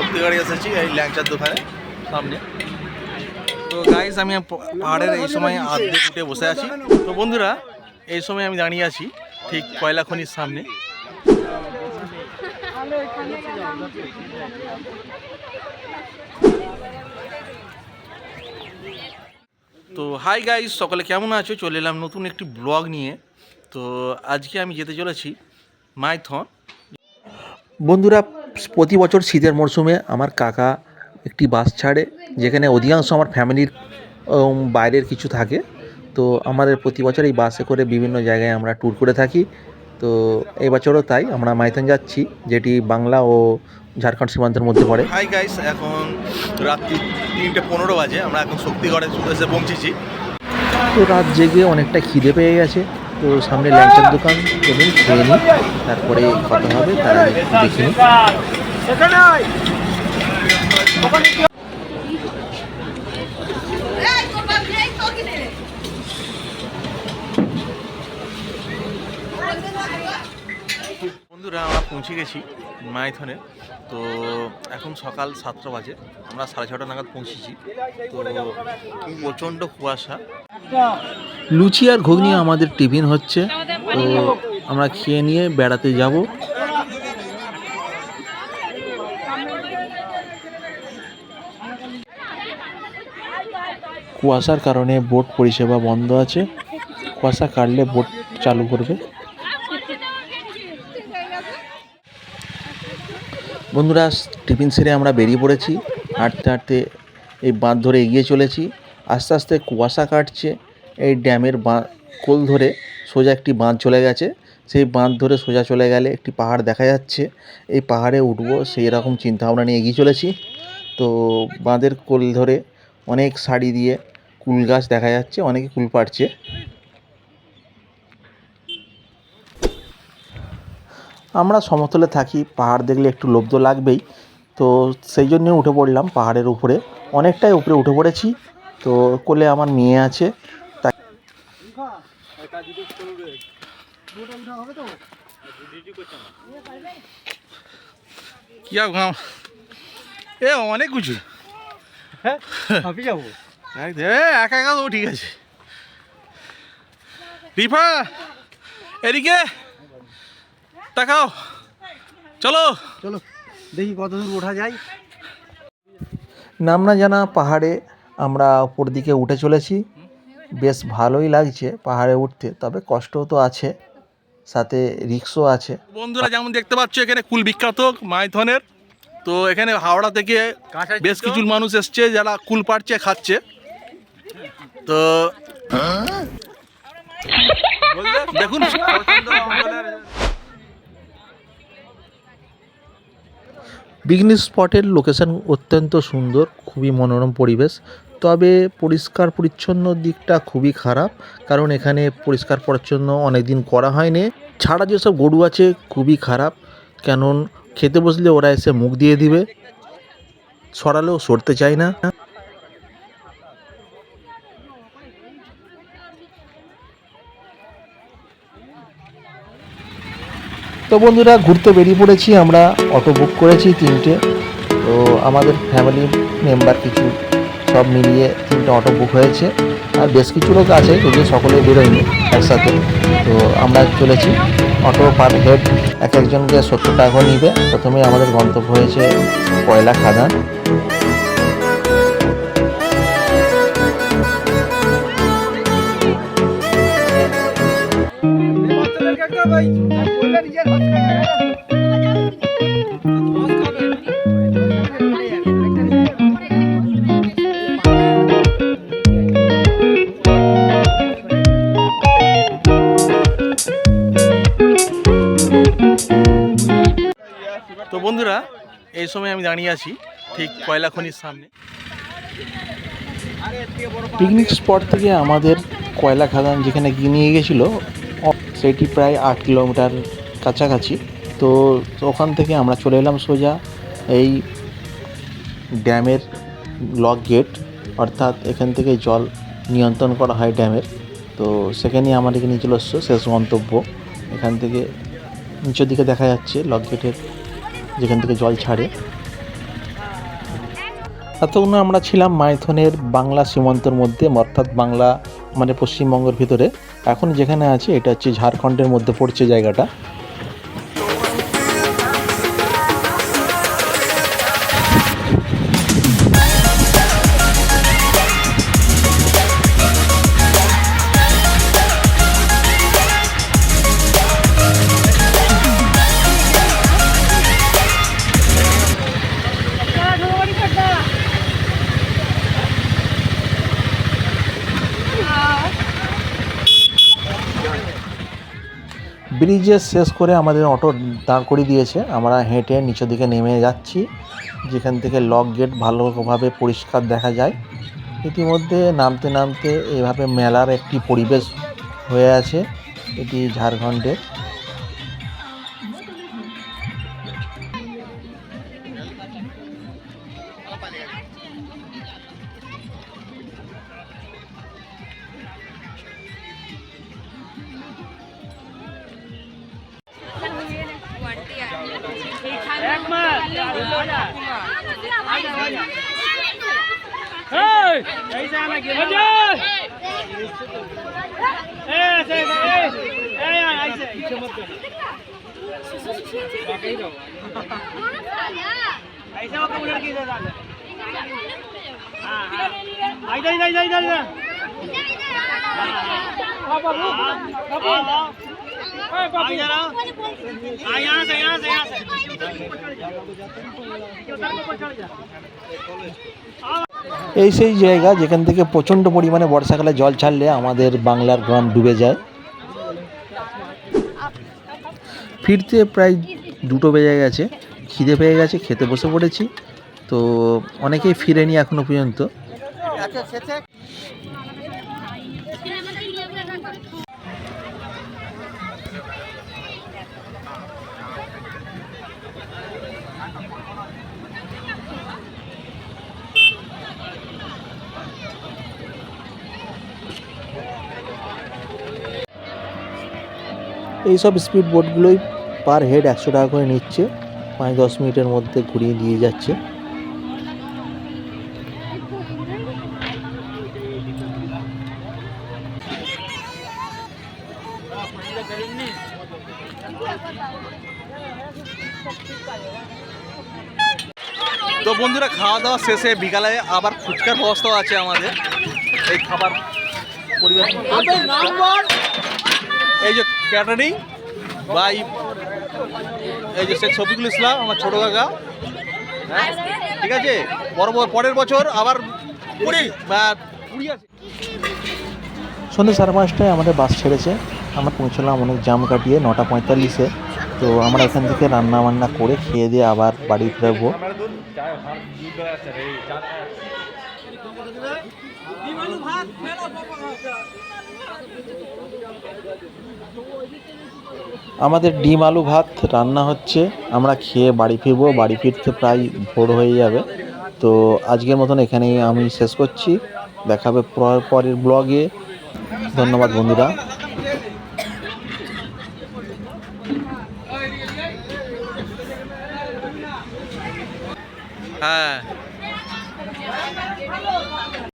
শক্তিগড়ে এসেছি এই ল্যাংচার দোকানে, সামনে। তো গাইস আমি পাহাড়ের এই সময় আর্ধেক উঠে বসে আছি। তো বন্ধুরা, এই সময় আমি দাঁড়িয়ে আছি, ঠিক কয়লা খনির সামনে। তো হাই গাইস সকলে কেমন আছো? চলে এলাম নতুন একটি ব্লগ নিয়ে। তো আজকে আমি যেতে চলেছি মাইথন। বন্ধুরা প্রতি বছর শীতের মরশুমে আমার কাকা একটি বাস ছাড়ে যেখানে অধিকাংশ আমার ফ্যামিলির বাইরের কিছু থাকে। তো আমাদের প্রতি বছর এই বাসে করে বিভিন্ন জায়গায় আমরা ট্যুর করে থাকি। তো এই বছরও তাই আমরা মাইথন যাচ্ছি যেটি বাংলা ও ঝাড়খণ্ড সীমান্তের মধ্যে পড়ে। হাই গাইস এখন রাত্রি তিনটে পনেরো বাজে আমরা এখন শক্তিগড়ে এসে পৌঁছেছি। তো রাত জেগে অনেকটা খিদে পেয়ে গেছে। তো সামনে ল্যাংচার দোকান চলুন খেয়ে নিই তারপরে কথা হবে তারা দেখে আগে একটু দেখে নিই এই তোমার এই তো কিনে বন্ধুরা, আমরা পৌঁছে গেছি মাইথনে তো এখন সকাল সাতটা বাজে, আমরা সাড়ে ছটা নাগাদ পৌঁছেছি। তো প্রচণ্ড কুয়াশা। লুচি আর ঘুগনি আমাদের টিফিন হচ্ছে। তো আমরা খেয়ে নিয়ে বেড়াতে যাব। কুয়াশার কারণে বোট পরিষেবা বন্ধ আছে। কুয়াশা কাটলে বোট চালু করবে। বন্ধুরা, টিফিন সেরে আমরা বেরিয়ে পড়েছি। হাঁটতে হাঁটতে এই বাঁধ ধরে এগিয়ে চলেছি। আস্তে আস্তে কুয়াশা কাটছে। এই ড্যামের বাঁ, কোল ধরে সোজা একটি বাঁধ চলে গেছে। সেই বাঁধ ধরে সোজা চলে গেলে একটি পাহাড় দেখা যাচ্ছে। এই পাহাড়ে উঠবো সেই রকম চিন্তাভাবনা নিয়ে এগিয়ে চলেছি। তো বাঁধের কোল ধরে অনেক শাড়ি দিয়ে কুল গাছ দেখা যাচ্ছে, অনেকে কুল পাড়ছে। আমরা সমতলে থাকি পাহাড় দেখলে একটু লোভ তো লাগবেই। তো সেই জন্যে উঠে পড়লাম পাহাড়ের উপরে। অনেকটাই উপরে উঠে পড়েছি। তো কোলে আমার মেয়ে আছে তাই কি ঘাম এ অনেক কিছু আমি যাব। একা একা তো ঠিক আছে। রিফা এদিকে। তাকাও চলো। চলো দেখি কত দূর ওঠা যায়। নাম না জানা পাহাড়ে আমরা উপর দিকে উঠে চলেছি। বেশ ভালোই লাগছে পাহাড়ে উঠতে তবে কষ্টও তো আছে সাথে রিক্সও আছে। বন্ধুরা যেমন দেখতে পাচ্ছ এখানে কুল বিখ্যাত মাইথনের। তো এখানে হাওড়া থেকে বেশ কিছু মানুষ এসছে যারা কুল পাড়ছে খাচ্ছে। তো দেখুন পিকনিক স্পটের লোকেশন অত্যন্ত সুন্দর, খুবই মনোরম পরিবেশ। তবে পরিষ্কার পরিচ্ছন্ন দিকটা খুবই খারাপ, কারণ এখানে পরিষ্কার পরিচ্ছন্ন অনেক দিন করা হয়নি। ছাড়া যেসব গরু আছে, খুবই খারাপ। কেন খেতে বসলে ওরা এসে মুখ দিয়ে দিবে। সরালেও সরতে চায় না। তো বন্ধুরা, ঘুরতে বেরিয়ে পড়েছি আমরা। অটো বুক করেছি তিনটে। তো আমাদের ফ্যামিলি মেম্বার কিছু সব মিলিয়ে তিনটে অটো বুক হয়েছে। আর বেশ কিছু লোক আছে, যদিও সকলে বেরোয়নি একসাথে। তো আমরা চলেছি। অটো পার হেড এক একজনকে সত্তর টাকা নিবে। প্রথমে আমাদের গন্তব্য হয়েছে কয়লা খাদান। তো বন্ধুরা এই সময় আমি দাঁড়িয়ে আছি ঠিক কয়লা খনির সামনে। পিকনিক স্পট থেকে আমাদের কয়লা খাদান যেখানে গিয়ে নিয়ে গেছিল সেটি প্রায় আট কিলোমিটার কাছাকাছি। তো ওখান থেকে আমরা চলে এলাম সোজা এই ড্যামের লক গেট, অর্থাৎ এখান থেকে জল নিয়ন্ত্রণ করা হয় ড্যামের। তো সেখানেই আমাদেরকে এসছো শেষ গন্তব্য। এখান থেকে নিচের দিকে দেখা যাচ্ছে লক গেটের যেখান থেকে জল ছাড়ে। এতক্ষণ আমরা ছিলাম মাইথনের বাংলা সীমান্তর মধ্যে, অর্থাৎ বাংলা মানে পশ্চিমবঙ্গের ভিতরে। এখন যেখানে আছে, এটা হচ্ছে ঝাড়খণ্ডের মধ্যে পড়ছে জায়গাটা। ব্রিজের শেষ করে আমাদের অটো দাঁড় করিয়ে দিয়েছে। আমরা হেঁটে নিচের দিকে নেমে যাচ্ছি, যেখান থেকে লক গেট ভালোভাবে পরিষ্কার দেখা যায়। ইতিমধ্যে নামতে নামতে এভাবে মেলার একটি পরিবেশ হয়ে আছে, এটি ঝাড়খণ্ডের। Hey! Đấy ra mày kìa. Hân Ê, xe về. Ê, ê anh sẽ chưa mất rồi. Ba cái đồ. Đấy sao không lên kia ra rồi. À, à. đây đây đây đây đây. Apa bu? Apa? Apa bu? Ayah, ayah, ayah, ayah. এই সেই জায়গা যেখান থেকে প্রচণ্ড পরিমাণে বর্ষাকালে জল ছাড়লে আমাদের বাংলার গ্রাম ডুবে যায়। ফিরতে প্রায় দুটো বেজে গেছে, খিদে পেয়ে গেছে, খেতে বসে পড়েছি। তো অনেকেই ফিরেনি এখনও পর্যন্ত। এইসব স্পিড বোটগুলোই পার হেড একশো টাকা করে নিচ্ছে পাঁচ দশ মিনিটের মধ্যে ঘুরিয়ে দিয়ে যাচ্ছে তো বন্ধুরা খাওয়া দাওয়া শেষে বিকালে আবার ফুচকার ব্যবস্থাও আছে আমাদের এই খাবার পরিবেশন। এই যে ক্যাটারিং বাই এই যে শেখ শফিকুল ইসলাম, আমার ছোটো কাকা। হ্যাঁ ঠিক আছে? পর- পরের বছর আবার পুরী। বা পুরী আছে। সন্ধ্যে সাড়ে পাঁচটায় আমাদের বাস ছেড়েছে। আমরা পৌঁছলাম অনেক জাম কাটিয়ে নটা পঁয়তাল্লিশে। তো আমরা এখান থেকে রান্না বান্না করে খেয়ে দিয়ে আবার বাড়ি ফিরবো। আমাদের ডিম আলু ভাত রান্না হচ্ছে। আমরা খেয়ে বাড়ি ফিরবো। বাড়ি ফিরতে প্রায় ভোর হয়ে যাবে। তো আজকের মতন এখানেই আমি শেষ করছি। দেখাবে পর- পরের ব্লগে। ধন্যবাদ বন্ধুরা। হ্যাঁ।